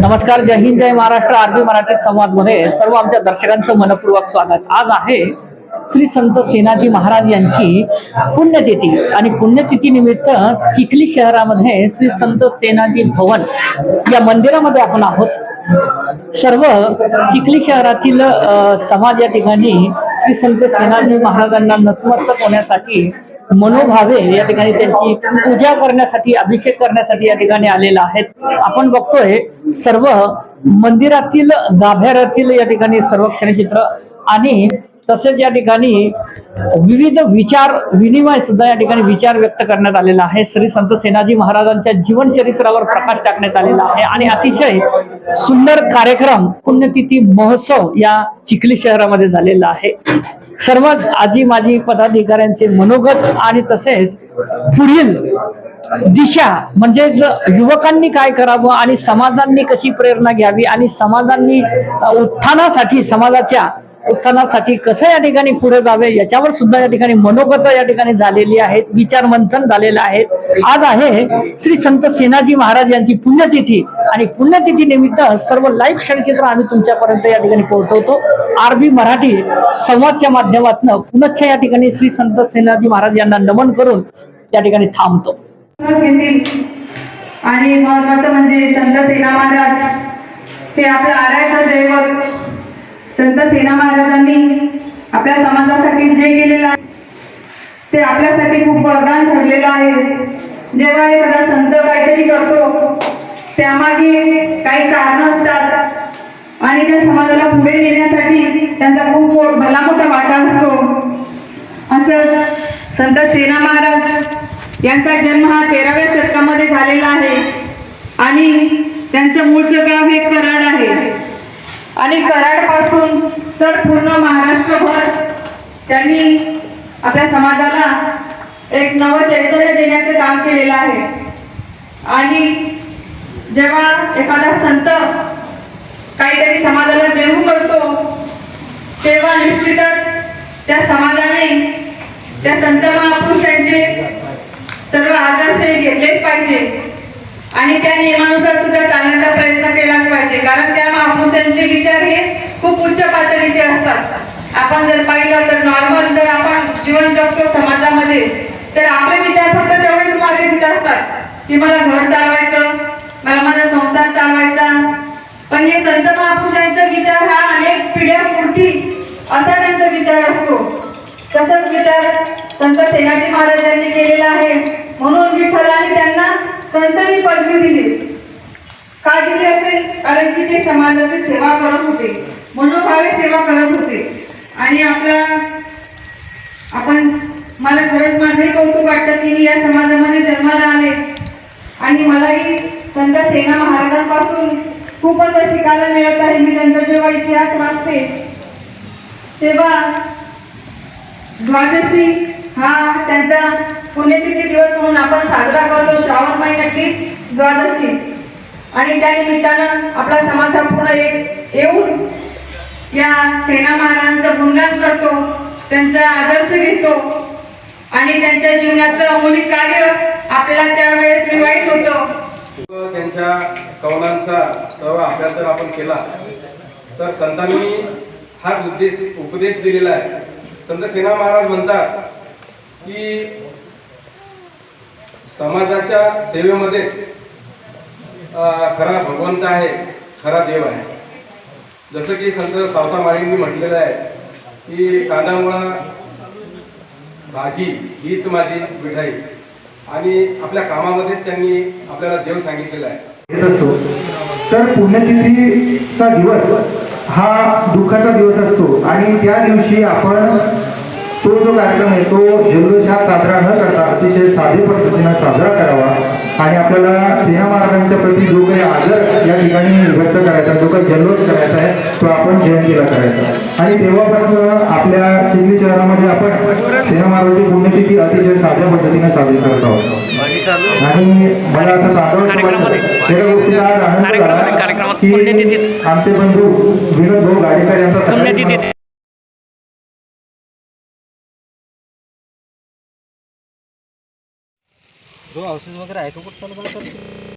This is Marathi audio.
नमस्कार जय हिंद जय महाराष्ट्र. आरबी मराठी संवादमध्ये सर्व आमच्या दर्शकांचं मनपूर्वक स्वागत. आज आहे श्री संत सेनाजी महाराज यांची पुण्यतिथी आणि पुण्यतिथी निमित्त चिखली शहरामध्ये श्री संत सेनाजी भवन या मंदिरामध्ये आपण आहोत. सर्व चिखली शहरातील समाज या ठिकाणी श्री संत सेनाजी महाराजांना नतमस्तक होण्यासाठी मनोभावे या ठिकाणी त्यांची पूजा करण्यासाठी अभिषेक करण्यासाठी या ठिकाणी आलेला आहेत. आपण बघतोय सर्व मंदिरातील गाभ्यारातील या ठिकाणी सर्व क्षणचित्र आणि तसेच या ठिकाणी विविध विचार विनिमय सुद्धा या ठिकाणी विचार व्यक्त करण्यात आलेला आहे. श्री संत सेनाजी महाराजांच्या जीवनचरित्रावर प्रकाश टाकण्यात आलेला आहे आणि अतिशय सुंदर कार्यक्रम पुण्यतिथी महोत्सव या चिखली शहरामध्ये झालेला आहे. सर्वच आजी माजी पदाधिकाऱ्यांचे मनोगत आणि तसेच पुढील दिशा म्हणजेच युवकांनी काय करावं आणि समाजांनी कशी प्रेरणा घ्यावी आणि समाजांनी उत्थानासाठी समाजाच्या उत्थानासाठी कसं या ठिकाणी पुढे जावे याच्यावर सुद्धा या ठिकाणी मनोगत या ठिकाणी झालेली आहेत विचार मंथन झालेलं आहे. आज आहे श्री संत सेनाजी महाराज यांची पुण्यतिथी आणि पुण्यतिथी निमित्त सर्व लाईव्ह क्षणचित्र आम्ही तुमच्यापर्यंत या ठिकाणी पोहोचवतो. आरबी मराठी संवादच्या माध्यमातून पुनच्छ या ठिकाणी श्री संत सेनाजी महाराज यांना नमन करून या ठिकाणी थांबतो. आणि महत्वाचं म्हणजे संत सेना महाराज हे आपलं आरायचं दैवत संत सेना महाराजांनी आपल्या समाजासाठी जे केलेलं आहे ते आपल्यासाठी खूप वरदान ठरलेलं आहे. जेव्हा एखादा संत काहीतरी करतो त्यामागे काही कारण असतात. आणि त्या समाजाला पुढे नेण्यासाठी त्यांचा खूप भला मोठा वाटा असतो. असंच संत सेना महाराज यांचा जन्म हा तेराव्या शतकामध्ये झालेला आहे. आणि त्यांचं मूळचं गाव हे कर आणि कराडपासून तर पूर्ण महाराष्ट्रभर त्यांनी आपल्या समाजाला एक नवं चैतन्य देण्याचं काम केलेलं आहे. आणि जेव्हा एखादा संत काहीतरी समाजाला देऊ करतो तेव्हा निश्चितच त्या समाजाने त्या संत महापुरुषांचे सर्व आदर्श घेतलेच पाहिजे. आणि त्या नियमानुसार सुद्धा चालण्याचा प्रयत्न केला त्यांचे विचार हे खूप उच्च पातळीचे असतात. आपण जर पाहिलं तर नॉर्मल जर आपण जीवन जगतो समाजामध्ये तर आपले विचार फक्त तेवढेच मर्यादित असतात. की मला घर चालवायचं मला माझा संसार चालवायचा. पण हे संत महापुरुषांचा विचार हा अनेक पिढ्यापुरती असा त्यांचा विचार असतो. तसाच विचार संत सेनाजी महाराजांनी केलेला आहे. म्हणून विठ्ठलाने त्यांना संतनी पदवी दिली. का दिली असते कारण की ते समाजाची सेवा करत होते. मनोभावे सेवा करत होते. आणि आपला आपण मला खरंच माझंही कौतुक वाटतं की मी या समाजामध्ये जन्माला आले. आणि मलाही संत सेना महाराजांपासून खूपच शिकायला मिळत आहे. मी त्यांचा जेव्हा इतिहास वाचते तेव्हा द्वादशी हा त्यांचा पुण्यतिथी दिवस म्हणून आपण साजरा करतो. श्रावण महिन्यातली द्वादशी. आणि त्या निमित्तानं आपला समाज हा पूर्ण एक येऊन या सेना महाराजांचा गुणगान करतो त्यांचा आदर्श घेतो आणि त्यांच्या जीवनाचं अमूलिक कार्य आपल्याला त्यावेळेस रिवाईज होतं. त्यांच्या कवनांचा सर्व अभ्यास जर आपण केला तर संतांनी हा उद्देश उपदेश दिलेला आहे. संत सेना महाराज म्हणतात की समाजाच्या सेवेमध्येच खरा भगवंत आहे खरा देव आहे. जसं की संत सावता माळींनी म्हटलेलं आहे की कांदामुळा भाजी हीच माझी मिठाई. आणि आपल्या कामामध्येच त्यांनी आपल्याला देव सांगितलेला आहे. असतो. तर पुण्यतिथीचा दिवस हा दुःखाचा दिवस असतो. आणि त्या दिवशी आपण तो जो कार्यक्रम आहे तो जल्लोषात साजरा न करता अतिशय साधे पद्धतीनं साजरा करावा. आणि आपल्याला सेना महाराजांच्या प्रती जो काही आदर या ठिकाणी व्यक्त करायचा जो काही जल्लोष करायचा आहे तो आपण जयंतीला करायचा. आणि तेव्हापासून आपल्या चिखली शहरामध्ये आपण सेना महाराजांची पुण्यतिथी अतिशय साध्या पद्धतीने साजरी करत आहोत. आणि मला असं सांगावं की आमचे बंधू विनोद भाऊ गाडेकर यांचा जो हाऊसेस वगैरे आहे तो कुठं चालू करतो